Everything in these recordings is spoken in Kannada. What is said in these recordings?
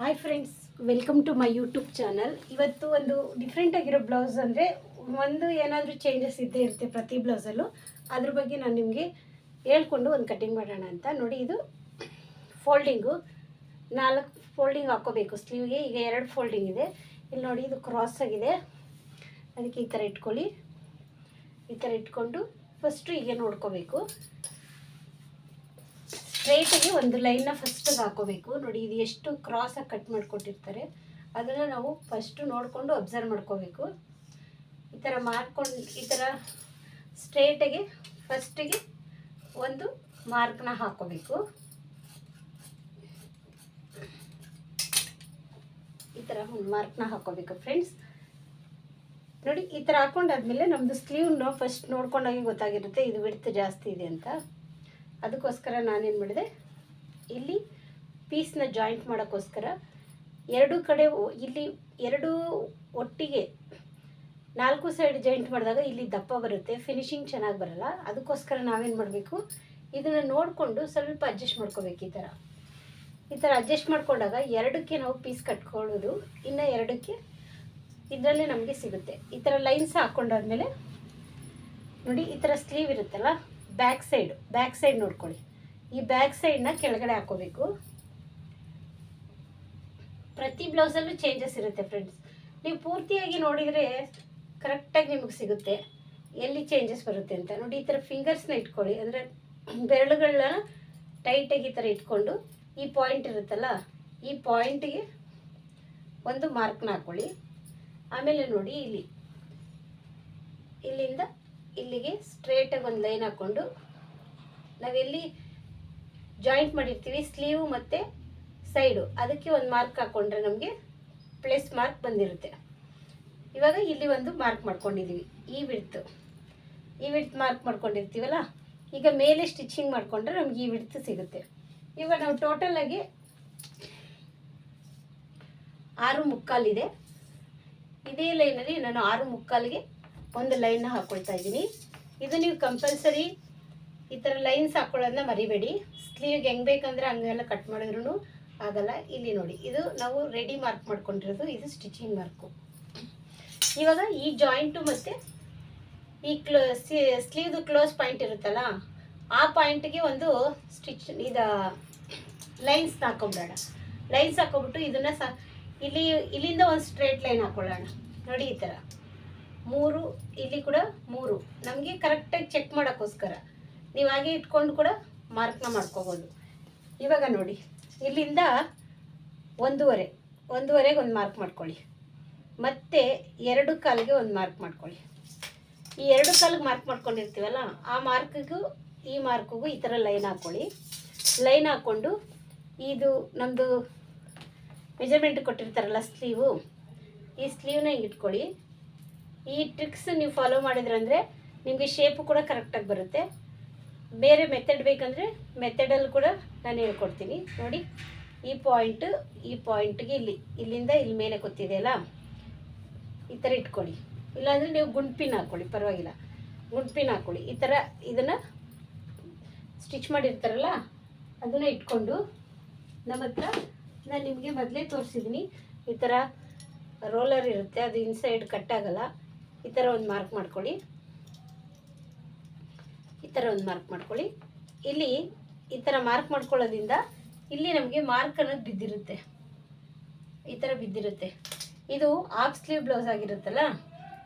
Hi friends welcome to my YouTube channel ಇವತ್ತು ಒಂದು ಡಿಫ್ರೆಂಟ್ ಆಗಿರೋ ಬ್ಲೌಸ್ ಅಂದರೆ ಒಂದು ಏನಾದರೂ ಚೇಂಜಸ್ ಇದ್ದೇ ಇರುತ್ತೆ ಪ್ರತಿ ಬ್ಲೌಸಲ್ಲೂ ಅದ್ರ ಬಗ್ಗೆ ನಾನು ನಿಮಗೆ ಹೇಳ್ಕೊಂಡು ಒಂದು ಕಟಿಂಗ್ ಮಾಡೋಣ ಅಂತ. ನೋಡಿ ಇದು ಫೋಲ್ಡಿಂಗು ನಾಲ್ಕು ಫೋಲ್ಡಿಂಗ್ ಹಾಕ್ಕೋಬೇಕು ಸ್ಲೀವ್ಗೆ ಈಗ ಎರಡು ಫೋಲ್ಡಿಂಗ್ ಇದೆ. ಇಲ್ಲಿ ನೋಡಿ ಇದು ಕ್ರಾಸ್ ಆಗಿದೆ. ಅದಕ್ಕೆ ಈ ಥರ ಇಟ್ಕೊಳ್ಳಿ. ಈ ಥರ ಇಟ್ಕೊಂಡು ಫಸ್ಟು ಹೀಗೆ ನೋಡ್ಕೋಬೇಕು. ಸ್ಟ್ರೈಟಾಗಿ ಒಂದು ಲೈನ್ನ ಫಸ್ಟಿಗೆ ಹಾಕೋಬೇಕು. ನೋಡಿ, ಇದು ಎಷ್ಟು ಕ್ರಾಸಾಗಿ ಕಟ್ ಮಾಡಿಕೊಟ್ಟಿರ್ತಾರೆ. ಅದನ್ನು ನಾವು ಫಸ್ಟು ನೋಡಿಕೊಂಡು ಅಬ್ಸರ್ವ್ ಮಾಡ್ಕೋಬೇಕು. ಈ ಥರ ಮಾಡ್ಕೊಂಡು, ಈ ಥರ ಸ್ಟ್ರೇಟಾಗಿ ಫಸ್ಟಿಗೆ ಒಂದು ಮಾರ್ಕ್ನ ಹಾಕೋಬೇಕು. ಈ ಥರ ಒಂದು ಮಾರ್ಕ್ನ ಹಾಕೋಬೇಕು ಫ್ರೆಂಡ್ಸ್ ನೋಡಿ, ಈ ಥರ ಹಾಕೊಂಡಾದ್ಮೇಲೆ ನಮ್ಮದು ಸ್ಲೀವ್ನ ಫಸ್ಟ್ ನೋಡ್ಕೊಂಡಾಗೆ ಗೊತ್ತಾಗಿರುತ್ತೆ, ಇದು ಬಿಡ್ತು ಜಾಸ್ತಿ ಇದೆ ಅಂತ. ಅದಕ್ಕೋಸ್ಕರ ನಾನೇನು ಮಾಡಿದೆ, ಇಲ್ಲಿ ಪೀಸ್ನ ಜಾಯಿಂಟ್ ಮಾಡೋಕ್ಕೋಸ್ಕರ ಎರಡು ಕಡೆ ಇಲ್ಲಿ ಎರಡು ಒಟ್ಟಿಗೆ ನಾಲ್ಕು ಸೈಡ್ ಜಾಯಿಂಟ್ ಮಾಡಿದಾಗ ಇಲ್ಲಿ ದಪ್ಪ ಬರುತ್ತೆ ಫಿನಿಶಿಂಗ್ ಚೆನ್ನಾಗಿ ಬರಲ್ಲ. ಅದಕ್ಕೋಸ್ಕರ ನಾವೇನು ಮಾಡಬೇಕು, ಇದನ್ನು ನೋಡಿಕೊಂಡು ಸ್ವಲ್ಪ ಅಡ್ಜಸ್ಟ್ ಮಾಡ್ಕೋಬೇಕು ಈ ಥರ ಈ ಥರ ಅಡ್ಜಸ್ಟ್ ಮಾಡಿಕೊಂಡಾಗ ಎರಡಕ್ಕೆ ನಾವು ಪೀಸ್ ಕಟ್ಕೊಳ್ಳೋದು, ಇನ್ನು ಎರಡಕ್ಕೆ ಇದರಲ್ಲೇ ನಮಗೆ ಸಿಗುತ್ತೆ. ಈ ಥರ ಲೈನ್ಸ್ ಹಾಕ್ಕೊಂಡಾದ್ಮೇಲೆ ನೋಡಿ ಈ ಥರ ಸ್ಲೀವ್ ಇರುತ್ತಲ್ಲ ಬ್ಯಾಕ್ ಸೈಡ್ ಬ್ಯಾಕ್ ಸೈಡ್ ನೋಡ್ಕೊಳ್ಳಿ. ಈ ಬ್ಯಾಕ್ ಸೈಡ್ನ ಕೆಳಗಡೆ ಹಾಕೋಬೇಕು. ಪ್ರತಿ ಬ್ಲೌಸಲ್ಲೂ ಚೇಂಜಸ್ ಇರುತ್ತೆ ಫ್ರೆಂಡ್ಸ್ ನೀವು ಪೂರ್ತಿಯಾಗಿ ನೋಡಿದರೆ ಕರೆಕ್ಟಾಗಿ ನಿಮಗೆ ಸಿಗುತ್ತೆ. ಎಲ್ಲಿ ಚೇಂಜಸ್ ಬರುತ್ತೆ ಅಂತ. ನೋಡಿ, ಈ ಥರ ಫಿಂಗರ್ಸ್ನ ಇಟ್ಕೊಳ್ಳಿ. ಅಂದರೆ ಬೆರಳುಗಳನ್ನ ಟೈಟಾಗಿ ಈ ಥರ ಇಟ್ಕೊಂಡು ಈ ಪಾಯಿಂಟ್ ಇರುತ್ತಲ್ಲ, ಈ ಪಾಯಿಂಟಿಗೆ ಒಂದು ಮಾರ್ಕ್ನ ಹಾಕ್ಕೊಳ್ಳಿ ಆಮೇಲೆ ನೋಡಿ, ಇಲ್ಲಿ, ಇಲ್ಲಿಂದ ಇಲ್ಲಿಗೆ ಸ್ಟ್ರೇಟಾಗಿ ಒಂದು ಲೈನ್ ಹಾಕ್ಕೊಂಡು ನಾವೆಲ್ಲಿ ಜಾಯಿಂಟ್ ಮಾಡಿರ್ತೀವಿ ಸ್ಲೀವ್ ಮತ್ತು ಸೈಡು ಅದಕ್ಕೆ ಒಂದು ಮಾರ್ಕ್ ಹಾಕ್ಕೊಂಡ್ರೆ ನಮಗೆ ಪ್ಲಸ್ ಮಾರ್ಕ್ ಬಂದಿರುತ್ತೆ. ಇವಾಗ ಇಲ್ಲಿ ಒಂದು ಮಾರ್ಕ್ ಮಾಡ್ಕೊಂಡಿದ್ದೀವಿ ಈ ವಿಡ್ತು ಈ ವಿಡ್ತ್ ಮಾರ್ಕ್ ಮಾಡ್ಕೊಂಡಿರ್ತೀವಲ್ಲ? ಈಗ ಮೇಲೆ ಸ್ಟಿಚಿಂಗ್ ಮಾಡಿಕೊಂಡ್ರೆ ನಮ್ಗೆ ಈ ವಿಡ್ತ್ ಸಿಗುತ್ತೆ. ಇವಾಗ ನಾವು ಟೋಟಲಾಗಿ ಆರು ಮುಕ್ಕಾಲಿದೆ. ಇದೇ ಲೈನಲ್ಲಿ ನಾನು ಆರು ಮುಕ್ಕಾಲಿಗೆ ಒಂದು ಲೈನ್ನ ಹಾಕ್ಕೊಳ್ತಾ ಇದ್ದೀನಿ. ಇದು ನೀವು ಕಂಪಲ್ಸರಿ ಈ ಥರ ಲೈನ್ಸ್ ಹಾಕ್ಕೊಳ್ಳೋದನ್ನ ಮರಿಬೇಡಿ. ಸ್ಲೀವ್ಗೆ ಹೆಂಗೆ ಬೇಕಂದ್ರೆ ಹಂಗೆಲ್ಲ ಕಟ್ ಮಾಡಿದ್ರು ಆಗಲ್ಲ. ಇಲ್ಲಿ ನೋಡಿ, ಇದು ನಾವು ರೆಡಿ ಮಾರ್ಕ್ ಮಾಡ್ಕೊಂಡಿರೋದು, ಇದು ಸ್ಟಿಚಿಂಗ್ ಮಾರ್ಕು ಇವಾಗ ಈ ಜಾಯಿಂಟು ಮತ್ತು ಈ ಕ್ಲೋ ಸ್ಲೀವ್ದು ಕ್ಲೋಸ್ ಪಾಯಿಂಟ್ ಇರುತ್ತಲ್ಲ, ಆ ಪಾಯಿಂಟ್ಗೆ ಒಂದು ಸ್ಟಿಚ್ ಇದು ಲೈನ್ಸ್ ಹಾಕೊಂಬಿಡೋಣ. ಲೈನ್ಸ್ ಹಾಕೊಂಬಿಟ್ಟು ಇದನ್ನು ಸಹ ಇಲ್ಲಿ, ಇಲ್ಲಿಂದ ಒಂದು ಸ್ಟ್ರೇಟ್ ಲೈನ್ ಹಾಕೊಳ್ಳೋಣ. ನೋಡಿ ಈ ಥರ ಮೂರು, ಇಲ್ಲಿ ಕೂಡ ಮೂರು. ನಮಗೆ ಕರೆಕ್ಟಾಗಿ ಚೆಕ್ ಮಾಡೋಕ್ಕೋಸ್ಕರ. ನೀವು ಹಾಗೆ ಇಟ್ಕೊಂಡು ಕೂಡ ಮಾರ್ಕ್ನ ಮಾಡ್ಕೋಬೋದು. ಇವಾಗ ನೋಡಿ, ಇಲ್ಲಿಂದ ಒಂದೂವರೆ, ಒಂದೂವರೆಗೆ ಒಂದು ಮಾರ್ಕ್ ಮಾಡ್ಕೊಳ್ಳಿ. ಮತ್ತು ಎರಡು ಕಾಲಿಗೆ ಒಂದು ಮಾರ್ಕ್ ಮಾಡ್ಕೊಳ್ಳಿ. ಈ ಎರಡು ಕಾಲಿಗೆ ಮಾರ್ಕ್ ಮಾಡ್ಕೊಂಡಿರ್ತೀವಲ್ಲ, ಆ ಮಾರ್ಕಿಗೂ ಈ ಮಾರ್ಕಿಗೂ ಈ ಥರ ಲೈನ್ ಹಾಕ್ಕೊಳ್ಳಿ ಲೈನ್ ಹಾಕ್ಕೊಂಡು, ಇದು ನಮ್ಮದು ಮೆಜರ್ಮೆಂಟ್ ಕೊಟ್ಟಿರ್ತಾರಲ್ಲ ಸ್ಲೀವು ಈ ಸ್ಲೀವ್ನ ಹಿಂಗೆ ಇಟ್ಕೊಳ್ಳಿ. ಈ ಟ್ರಿಕ್ಸ್ ನೀವು ಫಾಲೋ ಮಾಡಿದ್ರಂದರೆ ನಿಮಗೆ ಶೇಪು ಕೂಡ ಕರೆಕ್ಟಾಗಿ ಬರುತ್ತೆ. ಬೇರೆ ಮೆಥಡ್ ಬೇಕಂದರೆ ಮೆಥಡಲ್ಲಿ ಕೂಡ ನಾನು ಹೇಳ್ಕೊಡ್ತೀನಿ. ನೋಡಿ, ಈ ಪಾಯಿಂಟು ಈ ಪಾಯಿಂಟ್ಗೆ ಇಲ್ಲಿ, ಇಲ್ಲಿಂದ ಇಲ್ಲಿ ಮೇಲೆ ಗೊತ್ತಿದೆಯಲ್ಲ ಈ ಥರ ಇಟ್ಕೊಳ್ಳಿ. ಇಲ್ಲಾಂದರೆ ನೀವು ಗುಂಡ್ಪಿನ ಹಾಕ್ಕೊಳ್ಳಿ ಪರವಾಗಿಲ್ಲ. ಗುಂಡ್ಪಿನ ಹಾಕ್ಕೊಳ್ಳಿ ಈ ಥರ ಇದನ್ನು ಸ್ಟಿಚ್ ಮಾಡಿರ್ತಾರಲ್ಲ, ಅದನ್ನು ಇಟ್ಕೊಂಡು ನಮ್ಮ ಹತ್ರ ನಾನು ನಿಮಗೆ ಮೊದಲೇ ತೋರಿಸಿದ್ದೀನಿ ಈ ಥರ ರೋಲರ್ ಇರುತ್ತೆ, ಅದು ಇನ್ಸೈಡ್ ಕಟ್ಟಾಗಲ್ಲ ಈ ಥರ ಒಂದು ಮಾರ್ಕ್ ಮಾಡ್ಕೊಳ್ಳಿ. ಈ ಥರ ಒಂದು ಮಾರ್ಕ್ ಮಾಡ್ಕೊಳ್ಳಿ. ಇಲ್ಲಿ ಈ ಥರ ಮಾರ್ಕ್ ಮಾಡ್ಕೊಳ್ಳೋದ್ರಿಂದ ಇಲ್ಲಿ ನಮಗೆ ಮಾರ್ಕ್ ಅನ್ನೋದು ಬಿದ್ದಿರುತ್ತೆ. ಈ ಥರ ಬಿದ್ದಿರುತ್ತೆ. ಇದು ಹಾಫ್ ಸ್ಲೀವ್ ಬ್ಲೌಸ್ ಆಗಿರುತ್ತಲ್ಲ,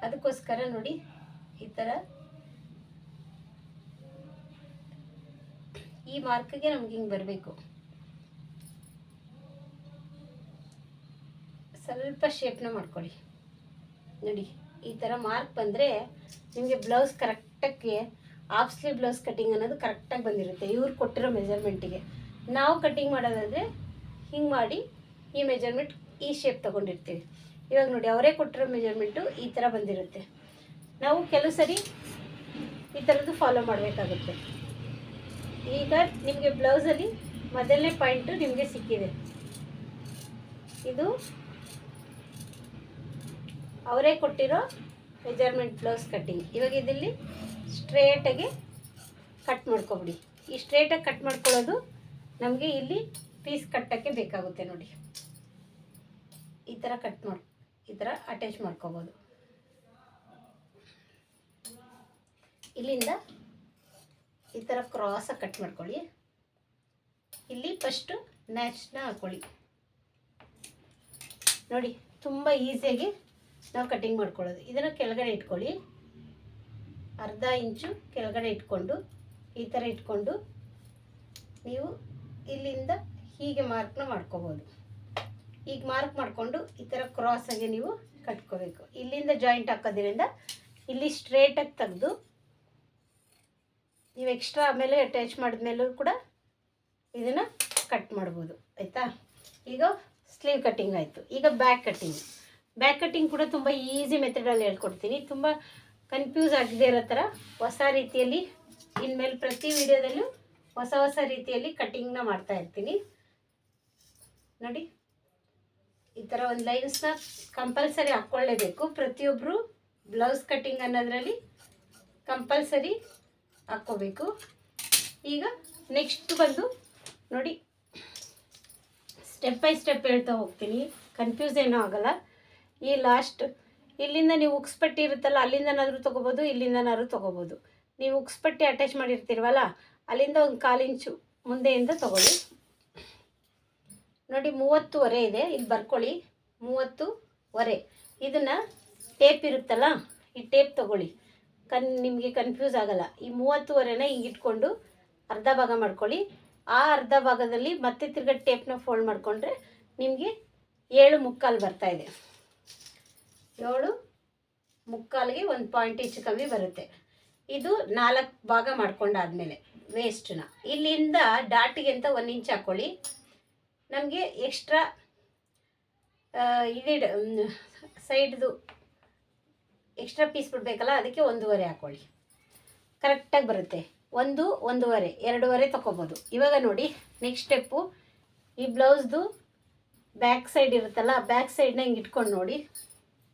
ಅದಕ್ಕೋಸ್ಕರ ನೋಡಿ ಈ ಥರ. ಈ ಮಾರ್ಕ್ಗೆ ನಮ್ಗೆ ಹಿಂಗೆ ಬರಬೇಕು. ಸ್ವಲ್ಪ ಶೇಪ್ನ ಮಾಡ್ಕೊಳ್ಳಿ. ನೋಡಿ. ಈ ಥರ ಮಾರ್ಕ್ ಬಂದರೆ ನಿಮಗೆ ಬ್ಲೌಸ್ ಕರೆಕ್ಟಾಗಿ ಆಫ್ ಸ್ಲೀವ್ ಬ್ಲೌಸ್ ಕಟಿಂಗ್ ಅನ್ನೋದು ಕರೆಕ್ಟಾಗಿ ಬಂದಿರುತ್ತೆ. ಇವ್ರು ಕೊಟ್ಟಿರೋ ಮೆಜರ್ಮೆಂಟಿಗೆ ನಾವು ಕಟಿಂಗ್ ಮಾಡೋದಾದರೆ ಹಿಂಗೆ ಮಾಡಿ ಈ ಮೆಜರ್ಮೆಂಟ್ ಈ ಶೇಪ್ ತೊಗೊಂಡಿರ್ತೀವಿ. ಇವಾಗ ನೋಡಿ, ಅವರೇ ಕೊಟ್ಟಿರೋ ಮೆಜರ್ಮೆಂಟು ಈ ಥರ ಬಂದಿರುತ್ತೆ. ನಾವು ಕೆಲವು ಸರಿ ಈ ಥರದ್ದು ಫಾಲೋ ಮಾಡಬೇಕಾಗುತ್ತೆ. ಈಗ ನಿಮಗೆ ಬ್ಲೌಸಲ್ಲಿ ಮೊದಲನೇ ಪಾಯಿಂಟು ನಿಮಗೆ ಸಿಕ್ಕಿದೆ. ಇದು ಅವರೇ ಕೊಟ್ಟಿರೋ ಮೆಜರ್ಮೆಂಟ್ ಬ್ಲೌಸ್ ಕಟ್ಟಿಂಗ್ ಇವಾಗ ಇದಿಲ್ಲಿ ಸ್ಟ್ರೇಟಾಗಿ ಕಟ್ ಮಾಡ್ಕೊಬಿಡಿ. ಈ ಸ್ಟ್ರೇಟಾಗಿ ಕಟ್ ಮಾಡ್ಕೊಳ್ಳೋದು ನಮಗೆ ಇಲ್ಲಿ ಪೀಸ್ ಕಟ್ಟೋಕ್ಕೆ ಬೇಕಾಗುತ್ತೆ ನೋಡಿ. ಈ ಥರ ಕಟ್ ಮಾಡಿ, ಈ ಥರ ಅಟ್ಯಾಚ್ ಮಾಡ್ಕೋಬೋದು. ಇಲ್ಲಿಂದ ಈ ಥರ ಕ್ರಾಸಾಗಿ ಕಟ್ ಮಾಡ್ಕೊಳ್ಳಿ. ಇಲ್ಲಿ ಫಸ್ಟು ನ್ಯಾಚ್ನ ಹಾಕ್ಕೊಳ್ಳಿ ನೋಡಿ, ತುಂಬ ಈಸಿಯಾಗಿ ನಾವು ಕಟಿಂಗ್ ಮಾಡ್ಕೊಳ್ಳೋದು. ಇದನ್ನು ಕೆಳಗಡೆ ಇಟ್ಕೊಳ್ಳಿ. ಅರ್ಧ ಇಂಚು ಕೆಳಗಡೆ ಇಟ್ಕೊಂಡು, ಈ ಥರ ಇಟ್ಕೊಂಡು ನೀವು ಇಲ್ಲಿಂದ ಹೀಗೆ ಮಾರ್ಕ್ನ ಮಾಡ್ಕೋಬೋದು. ಈಗ ಮಾರ್ಕ್ ಮಾಡಿಕೊಂಡು ಈ ಥರ ಕ್ರಾಸಾಗಿ ನೀವು ಕಟ್ಕೋಬೇಕು. ಇಲ್ಲಿಂದ ಜಾಯಿಂಟ್ ಹಾಕೋದ್ರಿಂದ ಇಲ್ಲಿ ಸ್ಟ್ರೇಟಾಗಿ ತೆಗೆದು ನೀವು ಎಕ್ಸ್ಟ್ರಾ ಆಮೇಲೆ ಅಟ್ಯಾಚ್ ಮಾಡಿದ್ಮೇಲೂ ಕೂಡ ಇದನ್ನು ಕಟ್ ಮಾಡ್ಬೋದು. ಆಯಿತಾ? ಈಗ ಸ್ಲೀವ್ ಕಟ್ಟಿಂಗ್ ಆಯಿತು. ಈಗ ಬ್ಯಾಕ್ ಕಟ್ಟಿಂಗ್ ಬ್ಯಾಕ್ ಕಟ್ಟಿಂಗ್ ಕೂಡ ತುಂಬ ಈಸಿ ಮೆಥಡಲ್ಲಿ ಹೇಳ್ಕೊಡ್ತೀನಿ. ತುಂಬ ಕನ್ಫ್ಯೂಸ್ ಆಗಿದೆ ಇರೋ ಥರ ಹೊಸ ರೀತಿಯಲ್ಲಿ, ಇನ್ಮೇಲೆ ಪ್ರತಿ ವಿಡಿಯೋದಲ್ಲೂ ಹೊಸ ಹೊಸ ರೀತಿಯಲ್ಲಿ ಕಟ್ಟಿಂಗ್ನ ಮಾಡ್ತಾ ಇರ್ತೀನಿ. ನೋಡಿ, ಈ ಥರ ಒಂದು ಲೈನ್ಸ್ನ ಕಂಪಲ್ಸರಿ ಹಾಕ್ಕೊಳ್ಳೇಬೇಕು ಪ್ರತಿಯೊಬ್ಬರು ಬ್ಲೌಸ್ ಕಟ್ಟಿಂಗ್ ಅನ್ನೋದ್ರಲ್ಲಿ ಕಂಪಲ್ಸರಿ ಹಾಕ್ಕೋಬೇಕು. ಈಗ ನೆಕ್ಸ್ಟ್ ಬಂದು ನೋಡಿ ಸ್ಟೆಪ್ ಬೈ ಸ್ಟೆಪ್ ಹೇಳ್ತಾ ಹೋಗ್ತೀನಿ. ಕನ್ಫ್ಯೂಸ್ ಏನೂ ಆಗಲ್ಲ. ಈ ಲಾಸ್ಟ್ ಇಲ್ಲಿಂದ ನೀವು ಉಕ್ಸ್ಪಟ್ಟಿ ಇರುತ್ತಲ್ಲ, ಅಲ್ಲಿಂದನಾದರೂ ತೊಗೋಬೋದು, ಇಲ್ಲಿಂದನಾದ್ರೂ ತೊಗೋಬೋದು. ನೀವು ಉಕ್ಸ್ಪಟ್ಟಿ ಅಟ್ಯಾಚ್ ಮಾಡಿರ್ತೀರವಲ್ಲ, ಅಲ್ಲಿಂದ ಒಂದು ಕಾಲು ಇಂಚು ಮುಂದೆಯಿಂದ ತೊಗೊಳ್ಳಿ. ನೋಡಿ ಮೂವತ್ತುವರೆ ಇದೆ. ಇಲ್ಲಿ ಬರ್ಕೊಳ್ಳಿ. ಮೂವತ್ತುವರೆ ಇದನ್ನು ಟೇಪ್ ಇರುತ್ತಲ್ಲ, ಈ ಟೇಪ್ ತೊಗೊಳ್ಳಿ. ಕನ್, ನಿಮಗೆ ಕನ್ಫ್ಯೂಸ್ ಆಗಲ್ಲ. ಈ ಮೂವತ್ತುವರೆನ ಹಿಂಗೆ ಇಟ್ಕೊಂಡು ಅರ್ಧ ಭಾಗ ಮಾಡ್ಕೊಳ್ಳಿ. ಆ ಅರ್ಧ ಭಾಗದಲ್ಲಿ ಮತ್ತೆ ತಿರ್ಗಾ ಟೇಪ್ನ ಫೋಲ್ಡ್ ಮಾಡಿಕೊಂಡ್ರೆ ನಿಮಗೆ ಏಳು ಮುಕ್ಕಾಲು ಬರ್ತಾ ಇದೆ. ಏಳು ಮುಕ್ಕಾಲಿಗೆ ಒಂದು ಪಾಯಿಂಟ್ ಹೆಚ್ಚು ಕಮ್ಮಿ ಬರುತ್ತೆ. ಇದು ನಾಲ್ಕು ಭಾಗ ಮಾಡ್ಕೊಂಡಾದ್ಮೇಲೆ ವೇಸ್ಟನ್ನ ಇಲ್ಲಿಂದ ಡಾಟಿಗೆ ಅಂತ ಒಂದು ಇಂಚ್ ಹಾಕ್ಕೊಳ್ಳಿ ನಮಗೆ ಎಕ್ಸ್ಟ್ರಾ ಇದಿಡ ಸೈಡ್ದು ಎಕ್ಸ್ಟ್ರಾ ಪೀಸ್ ಬಿಡಬೇಕಲ್ಲ, ಅದಕ್ಕೆ ಒಂದೂವರೆ ಹಾಕ್ಕೊಳ್ಳಿ ಕರೆಕ್ಟಾಗಿ ಬರುತ್ತೆ. ಒಂದು, ಒಂದೂವರೆ, ಎರಡೂವರೆ ತೊಗೋಬೋದು ಇವಾಗ ನೋಡಿ ನೆಕ್ಸ್ಟ್ ಸ್ಟೆಪ್ಪು ಈ ಬ್ಲೌಸ್ದು ಬ್ಯಾಕ್ ಸೈಡ್ ಇರುತ್ತಲ್ಲ ಬ್ಯಾಕ್ ಸೈಡ್ನ ಹಿಂಗೆ ಇಟ್ಕೊಂಡು ನೋಡಿ.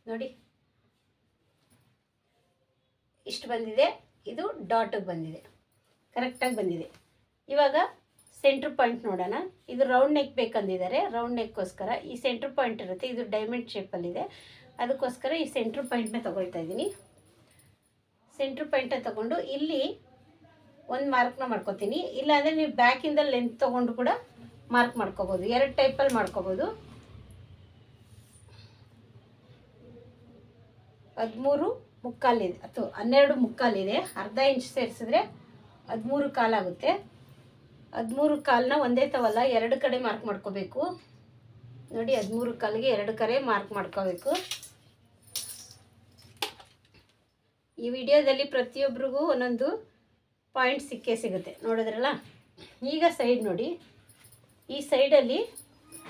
ನೋಡಿ. ಇಷ್ಟು ಬಂದಿದೆ. ಇದು ಡಾಟಿಗೆ ಬಂದಿದೆ. ಕರೆಕ್ಟಾಗಿ ಬಂದಿದೆ. ಇವಾಗ ಸೆಂಟ್ರ್ ಪಾಯಿಂಟ್ ನೋಡೋಣ. ಇದು ರೌಂಡ್ ನೆಕ್ ಬೇಕಂದಿದ್ದಾರೆ. ರೌಂಡ್ ನೆಕ್ಕೋಸ್ಕರ ಈ ಸೆಂಟ್ರ್ ಪಾಯಿಂಟ್ ಇರುತ್ತೆ. ಇದು ಡೈಮಂಡ್ ಶೇಪಲ್ಲಿದೆ ಅದಕ್ಕೋಸ್ಕರ ಈ ಸೆಂಟ್ರ್ ಪಾಯಿಂಟ್ನ ತೊಗೊಳ್ತಾ ಇದ್ದೀನಿ. ಸೆಂಟ್ರ್ ಪಾಯಿಂಟ್ನ ತೊಗೊಂಡು ಇಲ್ಲಿ ಒಂದು ಮಾರ್ಕ್ನ ಮಾಡ್ಕೊತೀನಿ. ಇಲ್ಲಾಂದರೆ ನೀವು ಬ್ಯಾಕಿಂದ ಲೆಂತ್ ತೊಗೊಂಡು ಕೂಡ ಮಾರ್ಕ್ ಮಾಡ್ಕೋಬೋದು. ಎರಡು ಟೈಪಲ್ಲಿ ಮಾಡ್ಕೋಬೋದು. ಹದಿಮೂರು ಮುಕ್ಕಾಲಿದೆ ಅಥವಾ ಹನ್ನೆರಡು ಮುಕ್ಕಾಲಿದೆ ಅರ್ಧ ಇಂಚ್ ಸೇರಿಸಿದ್ರೆ ಹದಿಮೂರು ಕಾಲಾಗುತ್ತೆ ಹದಿಮೂರು ಕಾಲನ್ನ ಒಂದೇ ತವಲ್ಲ ಎರಡು ಕಡೆ ಮಾರ್ಕ್ ಮಾಡ್ಕೋಬೇಕು. ನೋಡಿ, ಹದಿಮೂರು ಕಾಲಿಗೆ ಎರಡು ಕಡೆ ಮಾರ್ಕ್ ಮಾಡ್ಕೋಬೇಕು. ಈ ವಿಡಿಯೋದಲ್ಲಿ ಪ್ರತಿಯೊಬ್ಬರಿಗೂ ಒಂದೊಂದು ಪಾಯಿಂಟ್ ಸಿಕ್ಕೇ ಸಿಗುತ್ತೆ, ನೋಡಿದ್ರಲ್ಲ? ಈಗ ಸೈಡ್ ನೋಡಿ. ಈ ಸೈಡಲ್ಲಿ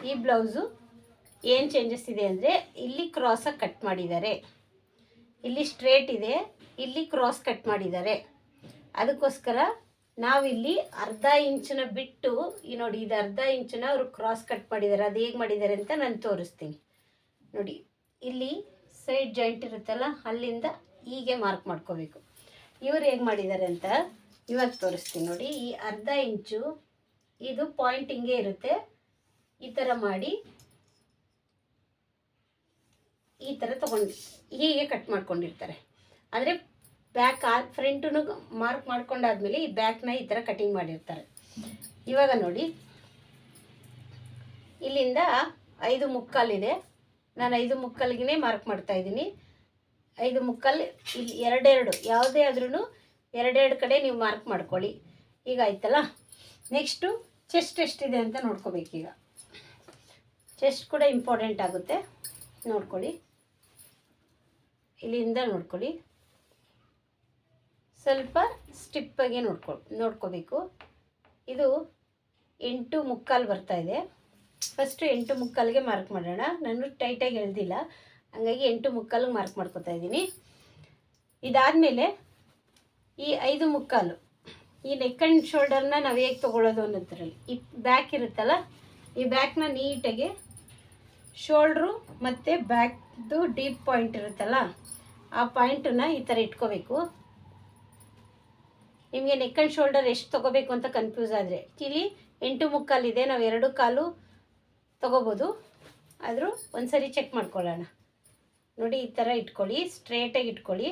ಈ ಬ್ಲೌಸು ಏನು ಚೇಂಜಸ್ ಇದೆ ಅಂದರೆ ಇಲ್ಲಿ ಕ್ರಾಸಾಗಿ ಕಟ್ ಮಾಡಿದ್ದಾರೆ. ಇಲ್ಲಿ ಸ್ಟ್ರೇಟ್ ಇದೆ. ಇಲ್ಲಿ ಕ್ರಾಸ್ ಕಟ್ ಮಾಡಿದ್ದಾರೆ. ಅದಕ್ಕೋಸ್ಕರ ನಾವಿಲ್ಲಿ ಅರ್ಧ ಇಂಚನ್ನ ಬಿಟ್ಟು, ಈ ನೋಡಿ ಇದು ಅರ್ಧ ಇಂಚನ್ನ ಅವರು ಕ್ರಾಸ್ ಕಟ್ ಮಾಡಿದ್ದಾರೆ. ಅದು ಹೇಗೆ ಮಾಡಿದ್ದಾರೆ ಅಂತ ನಾನು ತೋರಿಸ್ತೀನಿ. ನೋಡಿ, ಇಲ್ಲಿ ಸೈಡ್ ಜಾಯಿಂಟ್ ಇರುತ್ತಲ್ಲ, ಅಲ್ಲಿಂದ ಹೀಗೆ ಮಾರ್ಕ್ ಮಾಡ್ಕೋಬೇಕು. ಇವರು ಹೇಗೆ ಮಾಡಿದ್ದಾರೆ ಅಂತ ಇವಾಗ ತೋರಿಸ್ತೀನಿ ನೋಡಿ. ಈ ಅರ್ಧ ಇಂಚು, ಇದು ಪಾಯಿಂಟ್ ಹಿಂಗೆ ಇರುತ್ತೆ. ಈ ಥರ ಮಾಡಿ ಈ ಥರ ತೊಗೊಂಡು ಹೀಗೆ ಕಟ್ ಮಾಡ್ಕೊಂಡಿರ್ತಾರೆ. ಅಂದರೆ ಬ್ಯಾಕ್ ಆ ಫ್ರಂಟನ್ನು ಮಾರ್ಕ್ ಮಾಡ್ಕೊಂಡಾದ್ಮೇಲೆ ಈ ಬ್ಯಾಕ್ನ ಈ ಥರ ಕಟಿಂಗ್ ಮಾಡಿರ್ತಾರೆ. ಇವಾಗ ನೋಡಿ. ಇಲ್ಲಿಂದ ಐದು ಮುಕ್ಕಾಲಿದೆ ನಾನು ಐದು ಮುಕ್ಕಾಲಿಗೆ ಮಾರ್ಕ್ ಮಾಡ್ತಾ ಇದ್ದೀನಿ. ಐದು ಮುಕ್ಕಾಲು ಇಲ್ಲಿ ಎರಡೆರಡು, ಯಾವುದೇ ಆದ್ರೂ ಎರಡೆರಡು ಕಡೆ ನೀವು ಮಾರ್ಕ್ ಮಾಡ್ಕೊಳ್ಳಿ. ಈಗ ಆಯ್ತಲ್ಲ? ನೆಕ್ಸ್ಟು ಚೆಸ್ಟ್ ಎಷ್ಟಿದೆ ಅಂತ ನೋಡ್ಕೋಬೇಕೀಗ. ಚೆಸ್ಟ್ ಕೂಡ ಇಂಪಾರ್ಟೆಂಟ್ ಆಗುತ್ತೆ. ನೋಡ್ಕೊಳ್ಳಿ. ಇಲ್ಲಿಂದ ನೋಡ್ಕೊಳ್ಳಿ. ಸ್ವಲ್ಪ ಸ್ಟಿಪ್ಪಾಗಿ ನೋಡ್ಕೊ, ನೋಡ್ಕೋಬೇಕು. ಇದು ಎಂಟು ಮುಕ್ಕಾಲು ಬರ್ತಾ ಇದೆ. ಫಸ್ಟು ಎಂಟು ಮುಕ್ಕಾಲಿಗೆ ಮಾರ್ಕ್ ಮಾಡೋಣ. ನಾನು ಟೈಟಾಗಿ ಎಳ್ದಿಲ್ಲ ಹಂಗಾಗಿ ಎಂಟು ಮುಕ್ಕಾಲಿಗೆ ಮಾರ್ಕ್ ಮಾಡ್ಕೊತಾ ಇದ್ದೀನಿ. ಇದಾದಮೇಲೆ ಈ ಐದು ಮುಕ್ಕಾಲು, ಈ ನೆಕ್ ಆ್ಯಂಡ್ ಶೋಲ್ಡರ್ನ ನಾವು ಹೇಗೆ ತೊಗೊಳ್ಳೋದು ಅನ್ನೋದ್ರಲ್ಲಿ, ಈ ಬ್ಯಾಕ್ ಇರುತ್ತಲ್ಲ, ಈ ಬ್ಯಾಕ್ನ ನೀಟಾಗಿ ಶೋಲ್ಡ್ರು ಮತ್ತು ಬ್ಯಾಕ್ದು ಡೀಪ್ ಪಾಯಿಂಟ್ ಇರುತ್ತಲ್ಲ, ಆ ಪಾಯಿಂಟನ್ನ ಈ ಥರ ಇಟ್ಕೋಬೇಕು. ನಿಮಗೆ ನೆಕ್ ಆ್ಯಂಡ್ ಶೋಲ್ಡರ್ ಎಷ್ಟು ತೊಗೋಬೇಕು ಅಂತ ಕನ್ಫ್ಯೂಸ್ ಆದರೆ. ಇಲ್ಲಿ ಎಂಟು ಮುಕ್ಕಾಲಿದೆ ನಾವು ಎರಡು ಕಾಲು ತೊಗೋಬೋದು. ಆದರೂ ಒಂದ್ಸರಿ ಚೆಕ್ ಮಾಡ್ಕೊಳ್ಳೋಣ. ನೋಡಿ, ಈ ಥರ ಇಟ್ಕೊಳ್ಳಿ ಸ್ಟ್ರೇಟಾಗಿ ಇಟ್ಕೊಳ್ಳಿ.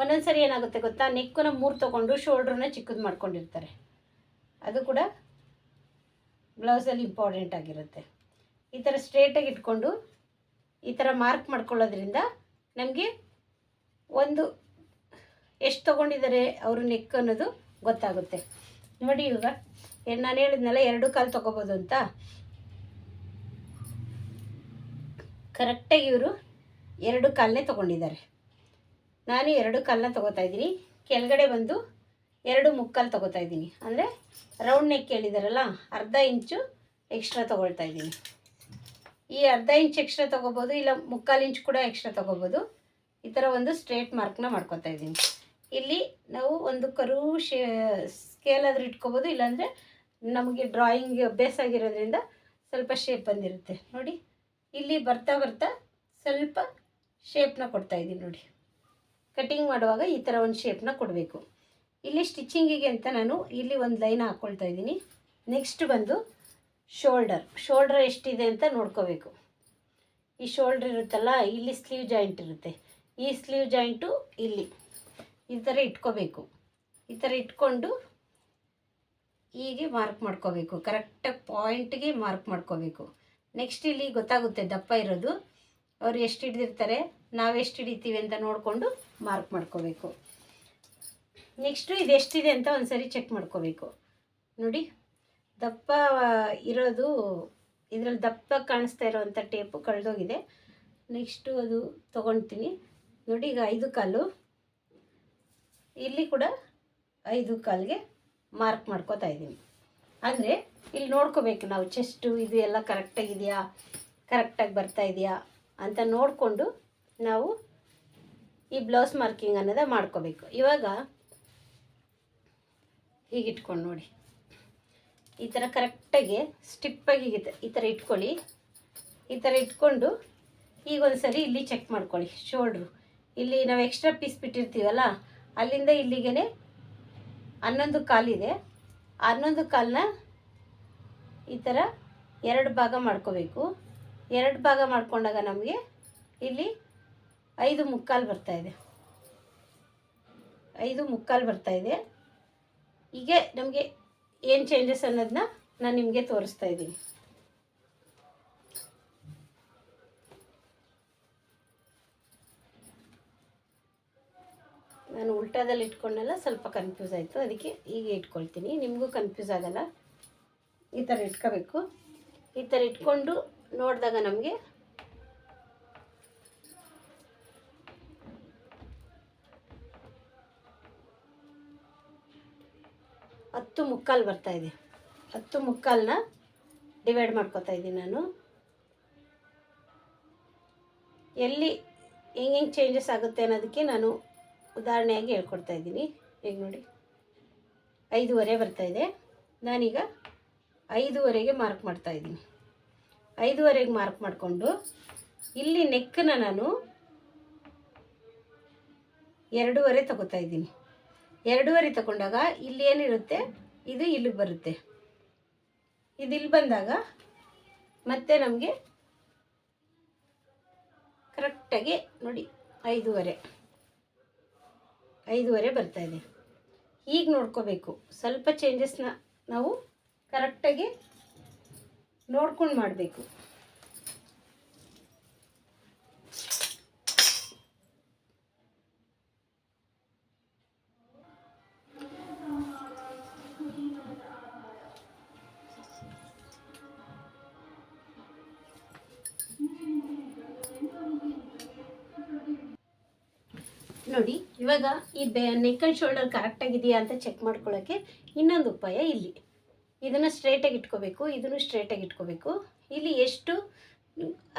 ಒಂದೊಂದ್ಸರಿ ಏನಾಗುತ್ತೆ ಗೊತ್ತಾ? ನೆಕ್ಕನ್ನ ಮೂರು ತೊಗೊಂಡು ಶೋಲ್ಡ್ರನ್ನ ಚಿಕ್ಕದು ಮಾಡ್ಕೊಂಡಿರ್ತಾರೆ. ಅದು ಕೂಡ ಬ್ಲೌಸಲ್ಲಿ ಇಂಪಾರ್ಟೆಂಟ್ ಆಗಿರುತ್ತೆ. ಈ ಥರ ಸ್ಟ್ರೇಟಾಗಿ ಇಟ್ಕೊಂಡು ಈ ಥರ ಮಾರ್ಕ್ ಮಾಡ್ಕೊಳ್ಳೋದ್ರಿಂದ ನಮಗೆ ಒಂದು ಎಷ್ಟು ತೊಗೊಂಡಿದ್ದಾರೆ ಅವರು ನೆಕ್ ಅನ್ನೋದು ಗೊತ್ತಾಗುತ್ತೆ. ನೋಡಿ ಇವಾಗ ನಾನು ಹೇಳಿದ್ನಲ್ಲ, ಎರಡು ಕಾಲು ತೊಗೋಬೋದು ಅಂತ? ಕರೆಕ್ಟಾಗಿ ಇವರು ಎರಡು ಕಾಲನ್ನೇ ತೊಗೊಂಡಿದ್ದಾರೆ. ನಾನು ಎರಡು ಕಾಲನ್ನ ತೊಗೋತಾ ಇದ್ದೀನಿ. ಕೆಳಗಡೆ ಬಂದು ಎರಡು ಮುಕ್ಕಾಲು ತೊಗೋತಾ ಇದ್ದೀನಿ. ಅಂದರೆ ರೌಂಡ್ ನೆಕ್ ಹೇಳಿದಾರಲ್ಲ, ಅರ್ಧ ಇಂಚು ಎಕ್ಸ್ಟ್ರಾ ತೊಗೊಳ್ತಾ ಇದ್ದೀನಿ. ಈ ಅರ್ಧ ಇಂಚ್ ಎಕ್ಸ್ಟ್ರಾ ತೊಗೋಬೋದು, ಇಲ್ಲ ಮುಕ್ಕಾಲು ಇಂಚ್ ಕೂಡ ಎಕ್ಸ್ಟ್ರಾ ತೊಗೋಬೋದು. ಈ ಥರ ಒಂದು ಸ್ಟ್ರೇಟ್ ಮಾರ್ಕ್ನ ಮಾಡ್ಕೊತಾ ಇದ್ದೀನಿ. ಇಲ್ಲಿ ನಾವು ಒಂದು ಕರು ಶೇ, ಸ್ಕೇಲ್ ಆದರೂ ಇಟ್ಕೋಬೋದು, ಇಲ್ಲಾಂದರೆ ನಮಗೆ ಡ್ರಾಯಿಂಗ್ ಅಭ್ಯಾಸ ಆಗಿರೋದ್ರಿಂದ ಸ್ವಲ್ಪ ಶೇಪ್ ಬಂದಿರುತ್ತೆ. ನೋಡಿ, ಇಲ್ಲಿ ಬರ್ತಾ ಬರ್ತಾ ಸ್ವಲ್ಪ ಶೇಪ್ನ ಕೊಡ್ತಾ ಇದ್ದೀನಿ ನೋಡಿ. ಕಟಿಂಗ್ ಮಾಡುವಾಗ ಈ ಥರ ಒಂದು ಶೇಪ್ನ ಕೊಡಬೇಕು. ಇಲ್ಲಿ ಸ್ಟಿಚಿಂಗಿಗೆ ಅಂತ ನಾನು ಇಲ್ಲಿ ಒಂದು ಲೈನ್ ಹಾಕ್ಕೊಳ್ತಾ ಇದ್ದೀನಿ. ನೆಕ್ಸ್ಟ್ ಬಂದು ಶೋಲ್ಡರ್ ಶೋಲ್ಡರ್ ಎಷ್ಟಿದೆ ಅಂತ ನೋಡ್ಕೋಬೇಕು. ಈ ಶೋಲ್ಡ್ರ್ ಇರುತ್ತಲ್ಲ, ಇಲ್ಲಿ ಸ್ಲೀವ್ ಜಾಯಿಂಟ್ ಇರುತ್ತೆ. ಈ ಸ್ಲೀವ್ ಜಾಯಿಂಟು ಇಲ್ಲಿ. ಈ ಥರ ಇಟ್ಕೋಬೇಕು. ಈ ಥರ ಇಟ್ಕೊಂಡು ಹೀಗೆ ಮಾರ್ಕ್ ಮಾಡ್ಕೋಬೇಕು. ಕರೆಕ್ಟಾಗಿ ಪಾಯಿಂಟ್ಗೆ ಮಾರ್ಕ್ ಮಾಡ್ಕೋಬೇಕು. ನೆಕ್ಸ್ಟ್ ಇಲ್ಲಿ ಗೊತ್ತಾಗುತ್ತೆ, ದಪ್ಪ ಇರೋದು. ಅವ್ರು ಎಷ್ಟು ಹಿಡ್ದಿರ್ತಾರೆ, ನಾವು ಎಷ್ಟು ಹಿಡಿತೀವಿ ಅಂತ ನೋಡಿಕೊಂಡು ಮಾರ್ಕ್ ಮಾಡ್ಕೋಬೇಕು. ನೆಕ್ಸ್ಟು ಇದು ಎಷ್ಟಿದೆ ಅಂತ ಒಂದು ಸರಿ ಚೆಕ್ ಮಾಡ್ಕೋಬೇಕು. ನೋಡಿ. ದಪ್ಪ ಇರೋದು ಇದರಲ್ಲಿ ದಪ್ಪ ಕಾಣಿಸ್ತಾ ಇರೋವಂಥ ಟೇಪು ಕಳೆದೋಗಿದೆ. ನೆಕ್ಸ್ಟು ಅದು ತೊಗೊಳ್ತೀನಿ ನೋಡಿ ಈಗ ಐದು ಕಾಲು. ಇಲ್ಲಿ ಕೂಡ ಐದು ಕಾಲಿಗೆ ಮಾರ್ಕ್ ಮಾಡ್ಕೋತಾ ಇದ್ದೀನಿ. ಅಂದರೆ ಇಲ್ಲಿ ನೋಡ್ಕೋಬೇಕು ನಾವು ಚೆಸ್ಟು, ಇದು ಎಲ್ಲ ಕರೆಕ್ಟಾಗಿದೆಯಾ ಕರೆಕ್ಟಾಗಿ ಬರ್ತಾ ಇದೆಯಾ? ಅಂತ ನೋಡಿಕೊಂಡು ನಾವು ಈ ಬ್ಲೌಸ್ ಮಾರ್ಕಿಂಗ್ ಅನ್ನೋದ ಮಾಡ್ಕೋಬೇಕು. ಇವಾಗ ಹೀಗಿಟ್ಕೊಂಡು ನೋಡಿ. ಈ ಥರ ಕರೆಕ್ಟಾಗಿ ಸ್ಟಿಪ್ಪಾಗಿ ಈ ಥರ ಇಟ್ಕೊಳ್ಳಿ. ಈ ಥರ ಇಟ್ಕೊಂಡು, ಈಗ ಒಂದ್ಸರಿ ಇಲ್ಲಿ ಚೆಕ್ ಮಾಡ್ಕೊಳ್ಳಿ ಶೋಲ್ಡ್ರು ಇಲ್ಲಿ ನಾವು ಎಕ್ಸ್ಟ್ರಾ ಪೀಸ್ ಬಿಟ್ಟಿರ್ತೀವಲ್ಲ, ಅಲ್ಲಿಂದ ಇಲ್ಲಿಗೆ ಹನ್ನೊಂದು ಕಾಲಿದೆ ಹನ್ನೊಂದು ಕಾಲನ್ನ ಈ ಥರ ಎರಡು ಭಾಗ ಮಾಡ್ಕೋಬೇಕು. ಎರಡು ಭಾಗ ಮಾಡ್ಕೊಂಡಾಗ ನಮಗೆ ಇಲ್ಲಿ ಐದು ಮುಕ್ಕಾಲು ಬರ್ತಾ ಇದೆ. ಐದು ಮುಕ್ಕಾಲು ಇದೆ. ಹೀಗೆ ನಮಗೆ ಏನು ಚೇಂಜಸ್ ಅನ್ನೋದನ್ನ ನಾನು ನಿಮಗೆ ತೋರಿಸ್ತಾ ಇದ್ದೀನಿ. ನಾನು ಉಲ್ಟಾದಲ್ಲಿ ಇಟ್ಕೊಂಡೆಲ್ಲ ಸ್ವಲ್ಪ ಕನ್ಫ್ಯೂಸ್ ಆಯಿತು. ಅದಕ್ಕೆ ಹೀಗೆ ಇಟ್ಕೊಳ್ತೀನಿ. ನಿಮಗೂ ಕನ್ಫ್ಯೂಸ್ ಆಗಲ್ಲ. ಈ ಥರ ಇಟ್ಕೋಬೇಕು. ಈ ಥರ ಇಟ್ಕೊಂಡು ನೋಡಿದಾಗ ನಮಗೆ ಹತ್ತು ಮುಕ್ಕಾಲು ಬರ್ತಾ ಇದೆ. ಹತ್ತು ಮುಕ್ಕಾಲನ್ನ ಡಿವೈಡ್ ಮಾಡ್ಕೊತಾ ಇದ್ದೀನಿ ನಾನು. ಎಲ್ಲಿ ಹೆಂಗೆ ಹೆಂಗೆ ಚೇಂಜಸ್ ಆಗುತ್ತೆ ಅನ್ನೋದಕ್ಕೆ ನಾನು ಉದಾಹರಣೆಯಾಗಿ ಹೇಳ್ಕೊಡ್ತಾ ಇದ್ದೀನಿ. ಈಗ ನೋಡಿ, ಐದೂವರೆ ಬರ್ತಾ ಇದೆ. ನಾನೀಗ ಐದೂವರೆಗೆ ಮಾರ್ಕ್ ಮಾಡ್ತಾ ಇದ್ದೀನಿ. ಐದೂವರೆಗೆ ಮಾರ್ಕ್ ಮಾಡಿಕೊಂಡು ಇಲ್ಲಿ ನೆಕ್ಕನ್ನ ನಾನು ಎರಡೂವರೆ ತಗೋತಾ ಇದ್ದೀನಿ. ಎರಡೂವರೆ ತಗೊಂಡಾಗ ಇಲ್ಲಿ ಏನಿರುತ್ತೆ? ಇದು ಇಲ್ಲಿಗೆ ಬರುತ್ತೆ. ಇದು ಇಲ್ಲಿ ಬಂದಾಗ ಮತ್ತೆ ನಮಗೆ ಕರೆಕ್ಟಾಗಿ ನೋಡಿ, ಐದೂವರೆ. ಐದೂವರೆ ಬರ್ತಾ ಇದೆ. ಈಗ ನೋಡ್ಕೋಬೇಕು. ಸ್ವಲ್ಪ ಚೇಂಜಸ್ನ ನಾವು ಕರೆಕ್ಟಾಗಿ ನೋಡ್ಕೊಂಡು ಮಾಡಬೇಕು. ಇವಾಗ ಈ ಬೆ ನೆಕ್ ಆ್ಯಂಡ್ ಶೋಲ್ಡರ್ ಕರೆಕ್ಟಾಗಿದೆಯಾ ಅಂತ ಚೆಕ್ ಮಾಡ್ಕೊಳ್ಳೋಕ್ಕೆ ಇನ್ನೊಂದು ಉಪಾಯ ಇಲ್ಲಿ. ಇದನ್ನು ಸ್ಟ್ರೇಟಾಗಿ ಇಟ್ಕೋಬೇಕು, ಇದನ್ನು ಸ್ಟ್ರೇಟಾಗಿ ಇಟ್ಕೋಬೇಕು. ಇಲ್ಲಿ ಎಷ್ಟು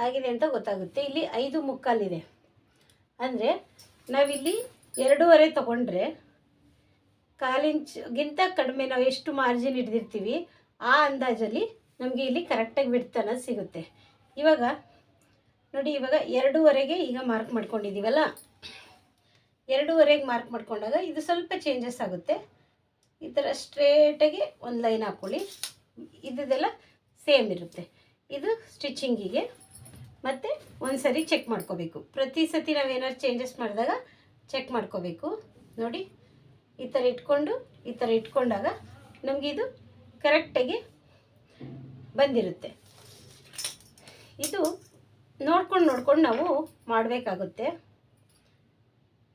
ಆಗಿದೆ ಅಂತ ಗೊತ್ತಾಗುತ್ತೆ. ಇಲ್ಲಿ ಐದು ಮುಕ್ಕಾಲಿದೆ. ಅಂದರೆ ನಾವಿಲ್ಲಿ ಎರಡೂವರೆ ತೊಗೊಂಡ್ರೆ ಕಾಲಿಂಚ್ಗಿಂತ ಕಡಿಮೆ ನಾವು ಎಷ್ಟು ಮಾರ್ಜಿನ್ ಹಿಡ್ದಿರ್ತೀವಿ, ಆ ಅಂದಾಜಲ್ಲಿ ನಮಗೆ ಇಲ್ಲಿ ಕರೆಕ್ಟಾಗಿ ಬಿಡ್ತನ ಸಿಗುತ್ತೆ. ಇವಾಗ ನೋಡಿ, ಇವಾಗ ಎರಡೂವರೆಗೆ ಈಗ ಮಾರ್ಕ್ ಮಾಡ್ಕೊಂಡಿದ್ದೀವಲ್ಲ ಎರಡೂವರೆಗೆ ಮಾರ್ಕ್ ಮಾಡ್ಕೊಂಡಾಗ ಇದು ಸ್ವಲ್ಪ ಚೇಂಜಸ್ ಆಗುತ್ತೆ. ಈ ಥರ ಸ್ಟ್ರೇಟಾಗಿ ಒಂದು ಲೈನ್ ಹಾಕ್ಕೊಳ್ಳಿ ಇದೆಲ್ಲ ಸೇಮ್ ಇರುತ್ತೆ. ಇದು ಸ್ಟಿಚಿಂಗಿಗೆ ಮತ್ತು ಒಂದು ಸರಿ ಚೆಕ್ ಮಾಡ್ಕೋಬೇಕು. ಪ್ರತಿ ಸತಿ ನಾವೇನಾದ್ರು ಚೇಂಜಸ್ ಮಾಡಿದಾಗ ಚೆಕ್ ಮಾಡ್ಕೋಬೇಕು. ನೋಡಿ, ಈ ಥರ ಇಟ್ಕೊಂಡು, ಈ ಥರ ಇಟ್ಕೊಂಡಾಗ ನಮಗೆ ಇದು ಕರೆಕ್ಟಾಗಿ ಬಂದಿರುತ್ತೆ. ಇದು ನೋಡ್ಕೊಂಡು ನೋಡ್ಕೊಂಡು ನಾವು ಮಾಡಬೇಕಾಗುತ್ತೆ.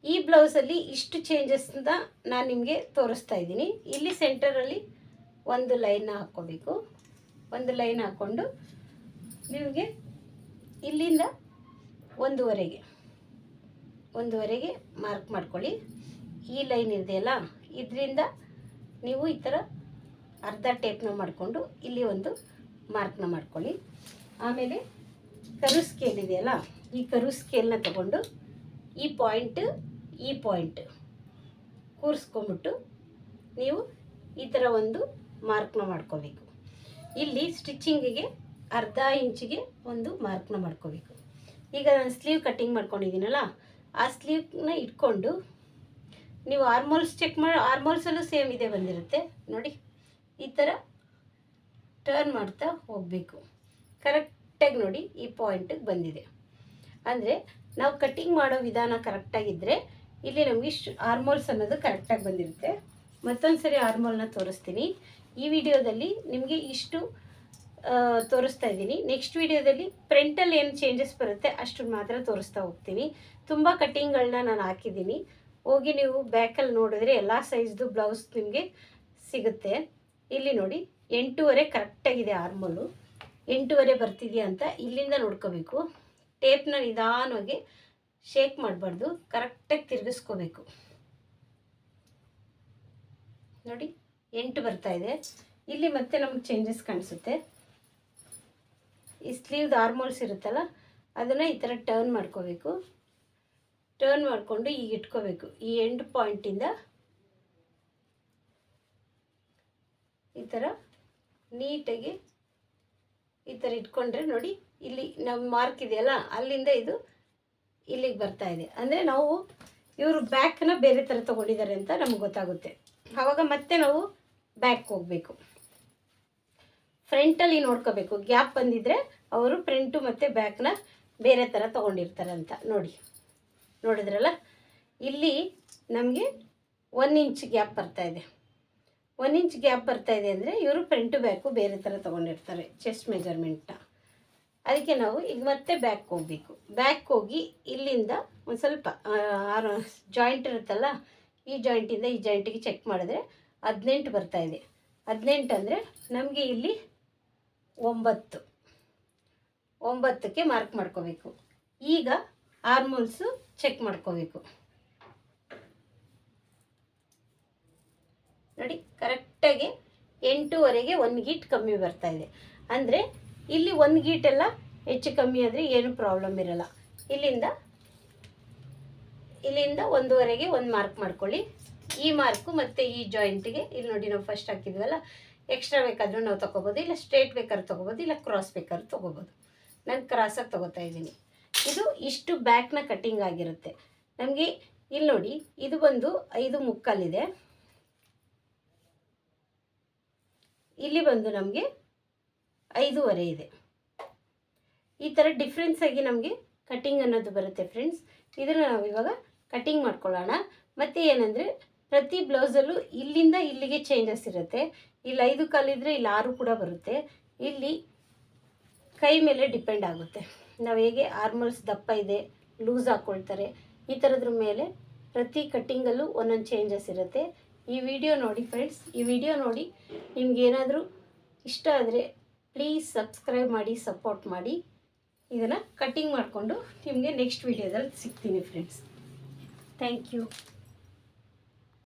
ಈ ಬ್ಲೌಸಲ್ಲಿ ಇಷ್ಟು ಚೇಂಜಸ್ನ ನಾನು ನಿಮಗೆ ತೋರಿಸ್ತಾ ಇದ್ದೀನಿ. ಇಲ್ಲಿ ಸೆಂಟರಲ್ಲಿ ಒಂದು ಲೈನ್ ಹಾಕ್ಕೋಬೇಕು. ಒಂದು ಲೈನ್ ಹಾಕ್ಕೊಂಡು ನಿಮಗೆ ಇಲ್ಲಿಂದ ಒಂದೂವರೆಗೆ ಒಂದೂವರೆಗೆ ಮಾರ್ಕ್ ಮಾಡ್ಕೊಳ್ಳಿ. ಈ ಲೈನ್ ಇದೆಯಲ್ಲ ಇದರಿಂದ ನೀವು ಈ ಥರ ಅರ್ಧ ಟೇಪ್ನ ಮಾಡಿಕೊಂಡು ಇಲ್ಲಿ ಒಂದು ಮಾರ್ಕ್ನ ಮಾಡ್ಕೊಳ್ಳಿ. ಆಮೇಲೆ ಕರು ಸ್ಕೇಲ್ ಇದೆಯಲ್ಲ ಈ ಕರು ಸ್ಕೇಲ್ನ ತಗೊಂಡು ಈ ಪಾಯಿಂಟ್ ಈ ಪಾಯಿಂಟ್ ಕೂರಿಸ್ಕೊಂಬಿಟ್ಟು ನೀವು ಈ ಥರ ಒಂದು ಮಾರ್ಕ್ನ ಮಾಡ್ಕೋಬೇಕು. ಇಲ್ಲಿ ಸ್ಟಿಚ್ಚಿಂಗಿಗೆ ಅರ್ಧ ಇಂಚಿಗೆ ಒಂದು ಮಾರ್ಕ್ನ ಮಾಡ್ಕೋಬೇಕು. ಈಗ ನಾನು ಸ್ಲೀವ್ ಕಟ್ಟಿಂಗ್ ಮಾಡ್ಕೊಂಡಿದ್ದೀನಲ್ಲ, ಆ ಸ್ಲೀವ್ನ ಇಟ್ಕೊಂಡು ನೀವು ಆರ್ಮೋಲ್ಸ್ ಚೆಕ್ ಮಾಡಿ ಆರ್ಮೋಲ್ಸಲ್ಲೂ ಸೇಮ್ ಇದೆ ಬಂದಿರುತ್ತೆ. ನೋಡಿ, ಈ ಥರ ಟರ್ನ್ ಮಾಡ್ತಾ ಹೋಗಬೇಕು. ಕರೆಕ್ಟಾಗಿ ನೋಡಿ ಈ ಪಾಯಿಂಟಿಗೆ ಬಂದಿದೆ. ಅಂದರೆ ನಾವು ಕಟ್ಟಿಂಗ್ ಮಾಡೋ ವಿಧಾನ ಕರೆಕ್ಟಾಗಿದ್ದರೆ ಇಲ್ಲಿ ನಮಗೆ ಆರ್ಮೋಲ್ಸ್ ಅನ್ನೋದು ಕರೆಕ್ಟಾಗಿ ಬಂದಿರುತ್ತೆ. ಮತ್ತೊಂದು ಸರಿ ಆರ್ಮೋಲ್ನ ತೋರಿಸ್ತೀನಿ. ಈ ವಿಡಿಯೋದಲ್ಲಿ ನಿಮಗೆ ಇಷ್ಟು ತೋರಿಸ್ತಾ ಇದ್ದೀನಿ. ನೆಕ್ಸ್ಟ್ ವಿಡಿಯೋದಲ್ಲಿ ಪ್ರಿಂಟಲ್ಲಿ ಏನು ಚೇಂಜಸ್ ಬರುತ್ತೆ ಅಷ್ಟು ಮಾತ್ರ ತೋರಿಸ್ತಾ ಹೋಗ್ತೀನಿ. ತುಂಬ ಕಟ್ಟಿಂಗ್ಗಳನ್ನ ನಾನು ಹಾಕಿದ್ದೀನಿ. ಹೋಗಿ ನೀವು ಬ್ಯಾಕಲ್ಲಿ ನೋಡಿದ್ರೆ ಎಲ್ಲ ಸೈಜ್ದು ಬ್ಲೌಸ್ ನಿಮಗೆ ಸಿಗುತ್ತೆ. ಇಲ್ಲಿ ನೋಡಿ, ಎಂಟೂವರೆ ಕರೆಕ್ಟಾಗಿದೆ ಆರ್ಮೋಲು ಎಂಟೂವರೆ ಬರ್ತಿದೆಯಾ ಅಂತ ಇಲ್ಲಿಂದ ನೋಡ್ಕೋಬೇಕು. ಟೇಪ್ನ ನಿಧಾನವಾಗಿ ಶೇಕ್ ಮಾಡಬಾರ್ದು ಕರೆಕ್ಟಾಗಿ ತಿರುಗಿಸ್ಕೋಬೇಕು. ನೋಡಿ, ಎಂಟು ಬರ್ತಾ ಇದೆ. ಇಲ್ಲಿ ಮತ್ತೆ ನಮಗೆ ಚೇಂಜಸ್ ಕಾಣಿಸುತ್ತೆ. ಈ ಸ್ಲೀವ್ದು ಆರ್ಮೋಲ್ಸ್ ಇರುತ್ತಲ್ಲ, ಅದನ್ನು ಈ ಥರ ಟರ್ನ್ ಮಾಡ್ಕೋಬೇಕು. ಟರ್ನ್ ಮಾಡಿಕೊಂಡು ಈಗ ಇಟ್ಕೋಬೇಕು. ಈ ಎಂಡ್ ಪಾಯಿಂಟಿಂದ ಈ ಥರ ನೀಟಾಗಿ ಈ ಥರ ಇಟ್ಕೊಂಡ್ರೆ ನೋಡಿ, ಇಲ್ಲಿ ನಮ್ಮ ಮಾರ್ಕ್ ಇದೆಯಲ್ಲ, ಅಲ್ಲಿಂದ ಇದು ಇಲ್ಲಿಗೆ ಬರ್ತಾ ಇದೆ. ಅಂದರೆ ನಾವು ಇವರು ಬ್ಯಾಕ್ನ ಬೇರೆ ಥರ ತೊಗೊಂಡಿದ್ದಾರೆ ಅಂತ ನಮ್ಗೆ ಗೊತ್ತಾಗುತ್ತೆ. ಆವಾಗ ಮತ್ತೆ ನಾವು ಬ್ಯಾಕ್ ಹೋಗಬೇಕು. ಫ್ರಂಟಲ್ಲಿ ನೋಡ್ಕೋಬೇಕು. ಗ್ಯಾಪ್ ಬಂದಿದ್ರೆ ಅವರು ಫ್ರಂಟು ಮತ್ತು ಬ್ಯಾಕ್ನ ಬೇರೆ ಥರ ತೊಗೊಂಡಿರ್ತಾರೆ ಅಂತ ನೋಡಿ. ನೋಡಿದ್ರಲ್ಲ? ಇಲ್ಲಿ ನಮಗೆ ಒನ್ ಇಂಚ್ ಗ್ಯಾಪ್ ಬರ್ತಾ ಇದೆ. ಒನ್ ಇಂಚ್ ಗ್ಯಾಪ್ ಬರ್ತಾ ಇದೆ ಅಂದರೆ ಇವರು ಫ್ರಂಟು ಬ್ಯಾಕು ಬೇರೆ ಥರ ತೊಗೊಂಡಿರ್ತಾರೆ ಚೆಸ್ಟ್ ಮೆಜರ್ಮೆಂಟ್ನ ಅದಕ್ಕೆ ನಾವು ಈಗ ಮತ್ತೆ ಬ್ಯಾಕ್ ಹೋಗಬೇಕು. ಬ್ಯಾಕ್ ಹೋಗಿ ಇಲ್ಲಿಂದ ಒಂದು ಸ್ವಲ್ಪ ಜಾಯಿಂಟ್ ಇರುತ್ತಲ್ಲ, ಈ ಜಾಯಿಂಟಿಂದ ಈ ಜಾಯಿಂಟಿಗೆ ಚೆಕ್ ಮಾಡಿದ್ರೆ ಹದಿನೆಂಟು ಬರ್ತಾ ಇದೆ. ಹದಿನೆಂಟು ಅಂದರೆ ನಮಗೆ ಇಲ್ಲಿ ಒಂಬತ್ತು. ಒಂಬತ್ತಕ್ಕೆ ಮಾರ್ಕ್ ಮಾಡ್ಕೋಬೇಕು. ಈಗ ಹಾರ್ಮೋನ್ಸು ಚೆಕ್ ಮಾಡ್ಕೋಬೇಕು. ನೋಡಿ ಕರೆಕ್ಟಾಗಿ ಎಂಟೂವರೆಗೆ ಒಂದು ಗೀಟ್ ಕಮ್ಮಿ ಬರ್ತಾ ಇದೆ. ಅಂದರೆ ಇಲ್ಲಿ ಒಂದು ಗೀಟೆಲ್ಲ ಹೆಚ್ಚು ಕಮ್ಮಿ ಆದರೆ ಏನು ಪ್ರಾಬ್ಲಮ್ ಇರಲ್ಲ. ಇಲ್ಲಿಂದ ಇಲ್ಲಿಂದ ಒಂದೂವರೆಗೆ ಒಂದು ಮಾರ್ಕ್ ಮಾಡ್ಕೊಳ್ಳಿ. ಈ ಮಾರ್ಕು ಮತ್ತು ಈ ಜಾಯಿಂಟಿಗೆ ಇಲ್ಲಿ ನೋಡಿ ನಾವು ಫಸ್ಟ್ ಹಾಕಿದ್ವಲ್ಲ ಎಕ್ಸ್ಟ್ರಾ ಬೇಕಾದರೂ ನಾವು ತೊಗೋಬೋದು, ಇಲ್ಲ ಸ್ಟ್ರೇಟ್ ಬೇಕಾದ್ರೂ ತೊಗೋಬೋದು, ಇಲ್ಲ ಕ್ರಾಸ್ ಬೇಕಾದ್ರೂ ತೊಗೋಬೋದು. ನಾನು ಕ್ರಾಸಾಗಿ ತೊಗೋತಾ ಇದ್ದೀನಿ. ಇದು ಇಷ್ಟು ಬ್ಯಾಕ್ನ ಕಟ್ಟಿಂಗ್ ಆಗಿರುತ್ತೆ. ನಮಗೆ ಇಲ್ಲಿ ನೋಡಿ, ಇದು ಬಂದು ಐದು ಮುಕ್ಕಲ್ಲಿದೆ ಇಲ್ಲಿ ಬಂದು ನಮಗೆ ಐದೂವರೆ ಇದೆ. ಈ ಥರ ಡಿಫ್ರೆನ್ಸ್ ಆಗಿ ನಮಗೆ ಕಟ್ಟಿಂಗ್ ಅನ್ನೋದು ಬರುತ್ತೆ ಫ್ರೆಂಡ್ಸ್ ಇದನ್ನು ನಾವು ಇವಾಗ ಕಟ್ಟಿಂಗ್ ಮಾಡ್ಕೊಳ್ಳೋಣ. ಮತ್ತು ಏನಂದರೆ ಪ್ರತಿ ಬ್ಲೌಸಲ್ಲೂ ಇಲ್ಲಿಂದ ಇಲ್ಲಿಗೆ ಚೇಂಜಸ್ ಇರುತ್ತೆ. ಇಲ್ಲಿ ಐದು ಕಾಲಿದ್ರೆ ಇಲ್ಲಿ ಆರು ಕೂಡ ಬರುತ್ತೆ. ಇಲ್ಲಿ ಕೈ ಮೇಲೆ ಡಿಪೆಂಡ್ ಆಗುತ್ತೆ. ನಾವು ಹೇಗೆ ಆರ್ಮಲ್ಸ್ ದಪ್ಪ ಇದೆ ಲೂಸ್ ಹಾಕ್ಕೊಳ್ತಾರೆ ಈ ಥರದ್ರ ಮೇಲೆ ಪ್ರತಿ ಕಟ್ಟಿಂಗಲ್ಲೂ ಒಂದೊಂದು ಚೇಂಜಸ್ ಇರುತ್ತೆ. ಈ ವಿಡಿಯೋ ನೋಡಿ ಫ್ರೆಂಡ್ಸ್ ಈ ವಿಡಿಯೋ ನೋಡಿ ನಿಮ್ಗೇನಾದರೂ ಇಷ್ಟ ಆದರೆ ಪ್ಲೀಸ್ ಸಬ್ಸ್ಕ್ರೈಬ್ ಮಾಡಿ ಸಪೋರ್ಟ್ ಮಾಡಿ. ಇದನ್ನು ಕಟ್ಟಿಂಗ್ ಮಾಡಿಕೊಂಡು ನಿಮಗೆ ನೆಕ್ಸ್ಟ್ ವಿಡಿಯೋದಲ್ಲಿ ಸಿಗ್ತೀನಿ ಫ್ರೆಂಡ್ಸ್ ಥ್ಯಾಂಕ್ ಯು